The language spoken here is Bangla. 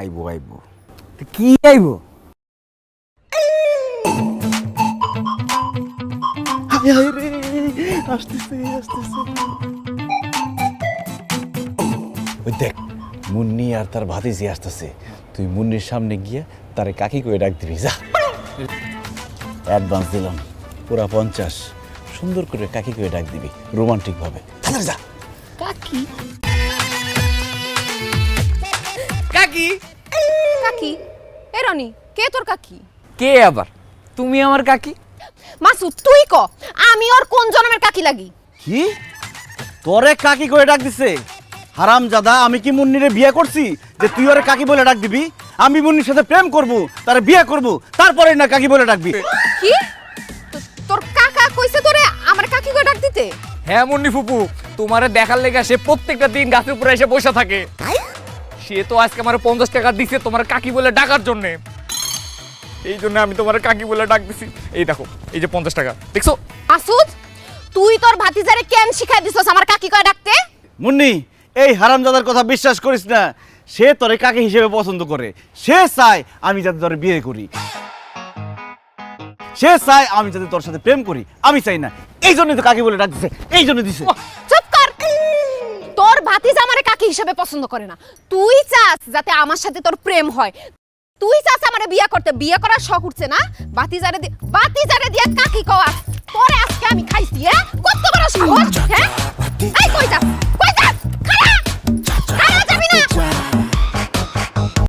আইবো আইবো। কি আইব? দেখ, মুন্নি আর তার ভাতিজি আসতেছে। তুই মুন্নির সামনে গিয়ে তারে কাকি করে ডাক দিবি, যা। অ্যাডভান্স দিলাম, পুরা পঞ্চাশ। সুন্দর করে কাকি করে ডাক দিবি রোমান্টিক ভাবে যা। কাকি? কাকি? কাকি? এ রনি কে তোর কাকি? কে আবার? তুমি আমার কাকি? মাসুদ তুই ক আমি ওর কোন জন্মের কাকি লাগি? কি? তোরে কাকি করে ডাক দিছে। হারাম জাদা আমি কি মুন্নিরে বিয়ে করছি? যে তুই ওরে কাকি বলে ডাক দিবি? আমি মুন্নির সাথে প্রেম করব তার বিয়ে করব তারপরে না কাকি বলে ডাকবি। কি? তোর কাকা কইছে তোরে আমার কাকি করে ডাক দিতে? হ্যাঁ মুন্নি ফুপু তোমারে দেখার লেগে সে প্রত্যেকটা দিন গাছের উপরে এসে বসে থাকে। সে তো আজকে আমার পঞ্চাশ টাকা দিছে তোমার কাকি বলে ডাকার জন্যে। এই জন্য আমি তোমার কাকি বলে ডাক দিছি। এই দেখো এই যে পঞ্চাশ টাকা দেখছ? মাসুদ তুই তোর ভাতিজারে কেন শিখাই দিছস আমার কাকি করে ডাকতে? মুন্নি এই হারামজাদার কথা বিশ্বাস করিস না। সে তোরে কাকে হিসেবে পছন্দ করে। সে চায় আমি যাতে তোরে বিয়ে করি। সে চায় আমি যাতে তোর সাথে প্রেম করি। আমি চাই না। এই জন্যই তো কাকে বলে ডাক দিছে এই জন্য দিছে। ভাতিজা হিসাবে হিসেবে পছন্দ করে না। তুই চাস যাতে আমার সাথে তোর প্রেম হয়। তুই চাস আমারে বিয়ে করতে। বিয়ে করার শখ উঠছে না? বাতি জারে দিয়ে বাতি জারে দিয়ে কাকি কওয়া। তোরে আজকে আমি খাইছি হ্যাঁ? কত বড় সাহস হ্যাঁ? এই কই যাস?